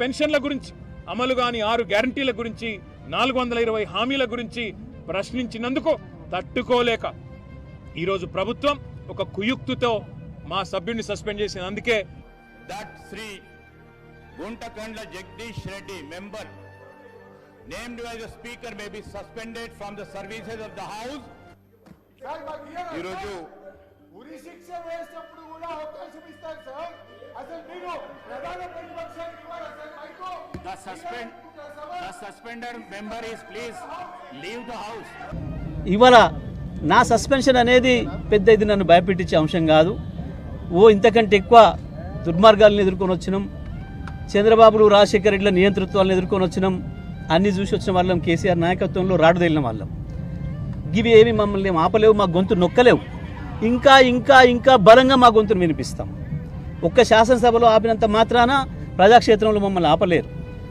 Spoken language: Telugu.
పెన్షన్ల గురించి అమలు కాని ఆరు గ్యారంటీల గురించి నాలుగు వందల ఇరవై హామీల గురించి ప్రశ్నించినందుకు తట్టుకోలేక ఈరోజు ప్రభుత్వం ఒక కుయుక్తితో మా సభ్యుడిని సస్పెండ్ చేసింది అందుకే that Sri Guntakandla Jagdish Reddy, member, named as a speaker, may be suspended from the services of the House. Sir మాకు ఇయ్యరా ఈరోజు? ఉరి శిక్ష వేసినప్పుడు కూడా అవకాశం ఇస్తారు సార్ అసలు మీరు ప్రధాన The suspend, the suspended member is please leave the house. ఇవాళ నా సస్పెన్షన్ అనేది పెద్ద ఇది నన్ను భయపెట్టించే అంశం కాదు. ఓ ఇంతకంటే ఎక్కువ దుర్మార్గాలను ఎదుర్కొని వచ్చినాం. చంద్రబాబులు రాజశేఖర రెడ్డిల నియంతృత్వాలను ఎదుర్కొని వచ్చినాం. అన్ని చూసి వచ్చిన వాళ్ళం కేసీఆర్ నాయకత్వంలో రాడుదేలిన వాళ్ళం. ఇవి ఏమి మమ్మల్ని ఆపలేవు మా గొంతు నొక్కలేవు. ఇంకా ఇంకా ఇంకా బలంగా మా గొంతును వినిపిస్తాం. ఒక్క శాసనసభలో ఆపినంత మాత్రాన ప్రజాక్షేత్రంలో మమ్మల్ని ఆపలేరు.